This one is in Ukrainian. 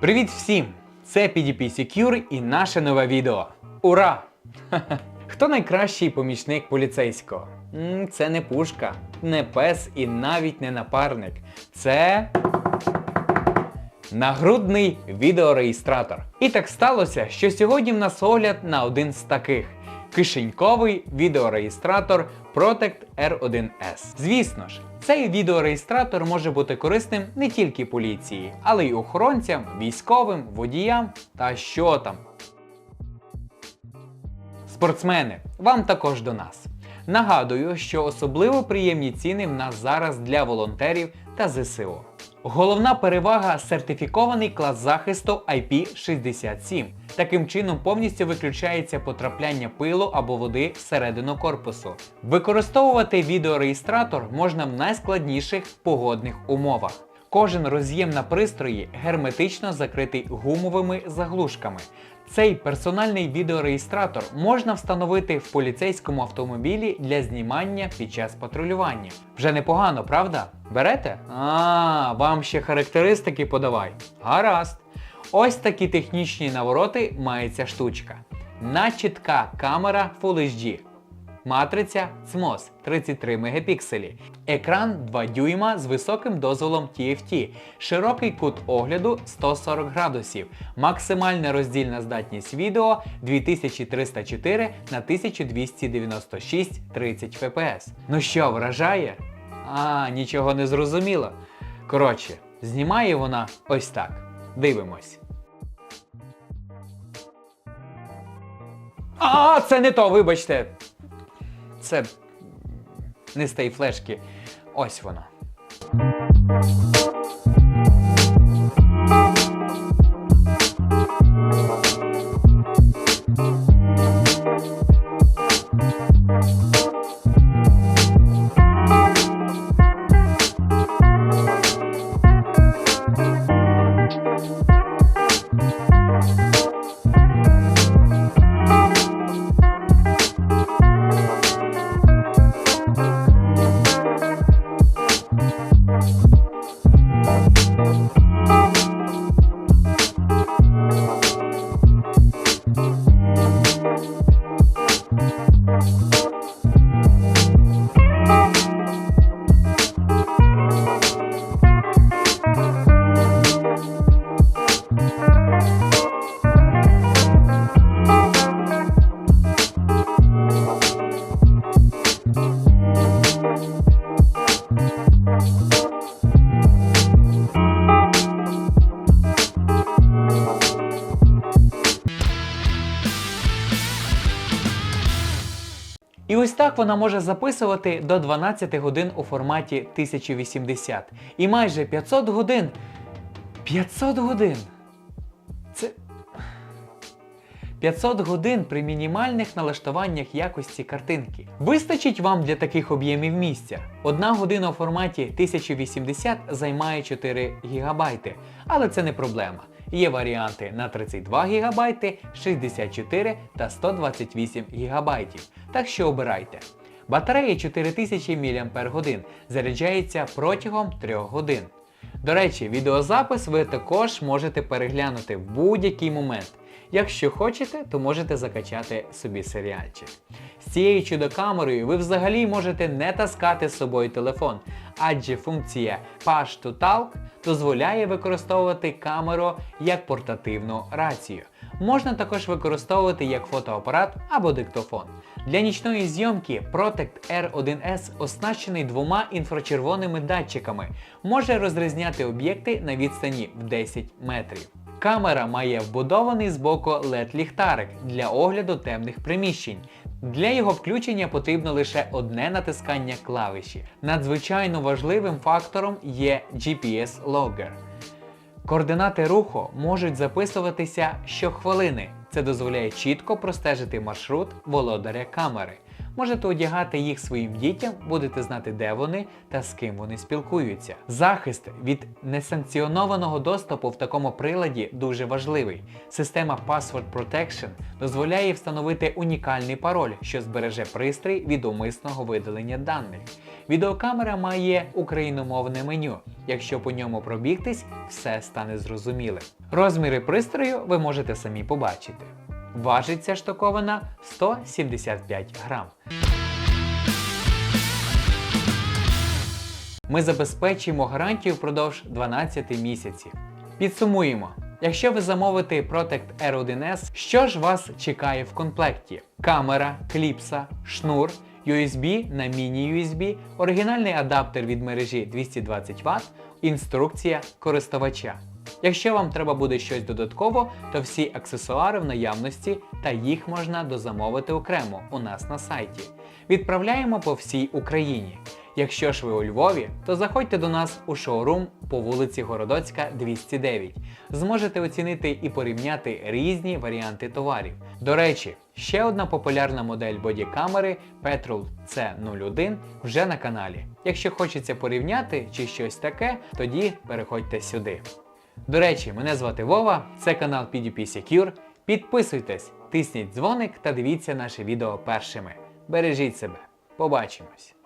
Привіт всім! Це PDP Secure і наше нове відео. Ура! Хто найкращий помічник поліцейського? Це не пушка, не пес і навіть не напарник. Це нагрудний відеореєстратор. І так сталося, що сьогодні в нас огляд на один з таких. Кишеньковий відеореєстратор Protect R1S. Звісно ж, цей відеореєстратор може бути корисним не тільки поліції, але й охоронцям, військовим, водіям та що там. Спортсмени, вам також до нас. Нагадую, що особливо приємні ціни в нас зараз для волонтерів та ЗСУ. Головна перевага сертифікований клас захисту IP67. Таким чином повністю виключається потрапляння пилу або води всередину корпусу. Використовувати відеореєстратор можна в найскладніших погодних умовах. Кожен роз'єм на пристрої герметично закритий гумовими заглушками. Цей персональний відеореєстратор можна встановити в поліцейському автомобілі для знімання під час патрулювання. Вже непогано, правда? Берете? А, вам ще характеристики подавай. Гаразд. Ось такі технічні навороти має ця штучка. Начітка камера Full HD. Матриця CMOS 33 мегапікселі, екран 2 дюйма з високим дозволом TFT, широкий кут огляду 140 градусів, максимальна роздільна здатність відео 2304 на 1296 30 fps. Ну що, вражає? А, нічого не зрозуміло. Коротше, знімає вона ось так. Дивимось. А, це не то, вибачте. Це не з тієї флешки. Ось воно. І ось так вона може записувати до 12 годин у форматі 1080. І майже 500 годин. 500 годин. Це. 500 годин при мінімальних налаштуваннях якості картинки. Вистачить вам для таких об'ємів місця. Одна година у форматі 1080 займає 4 ГБ, але це не проблема. Є варіанти на 32 ГБ, 64 та 128 ГБ. Так що обирайте. Батарея 4000 мАч заряджається протягом 3 годин. До речі, відеозапис ви також можете переглянути в будь-який момент. Якщо хочете, то можете закачати собі серіальчик. З цією чудокамерою ви взагалі можете не таскати з собою телефон, адже функція Push to Talk дозволяє використовувати камеру як портативну рацію. Можна також використовувати як фотоапарат або диктофон. Для нічної зйомки Protect R1S оснащений двома інфрачервоними датчиками, може розрізняти об'єкти на відстані в 10 метрів. Камера має вбудований збоку LED-ліхтарик для огляду темних приміщень. Для його включення потрібно лише одне натискання клавіші. Надзвичайно важливим фактором є GPS-логер. Координати руху можуть записуватися щохвилини. Це дозволяє чітко простежити маршрут володаря камери. Можете одягати їх своїм дітям, будете знати, де вони та з ким вони спілкуються. Захист від несанкціонованого доступу в такому приладі дуже важливий. Система Password Protection дозволяє встановити унікальний пароль, що збереже пристрій від умисного видалення даних. Відеокамера має україномовне меню. Якщо по ньому пробігтись, все стане зрозумілим. Розміри пристрою ви можете самі побачити. Важить ця штуковина 175 грам. Ми забезпечуємо гарантію впродовж 12 місяців. Підсумуємо. Якщо ви замовите Protect R1S, що ж вас чекає в комплекті? Камера, кліпса, шнур, USB на міні-USB, оригінальний адаптер від мережі 220 Вт, інструкція користувача. Якщо вам треба буде щось додатково, то всі аксесуари в наявності та їх можна дозамовити окремо у нас на сайті. Відправляємо по всій Україні. Якщо ж ви у Львові, то заходьте до нас у шоурум по вулиці Городоцька, 209. Зможете оцінити і порівняти різні варіанти товарів. До речі, ще одна популярна модель бодікамери Petrol C01 вже на каналі. Якщо хочеться порівняти чи щось таке, тоді переходьте сюди. До речі, мене звати Вова, це канал PDP Secure. Підписуйтесь, тисніть дзвоник та дивіться наше відео першими. Бережіть себе. Побачимось!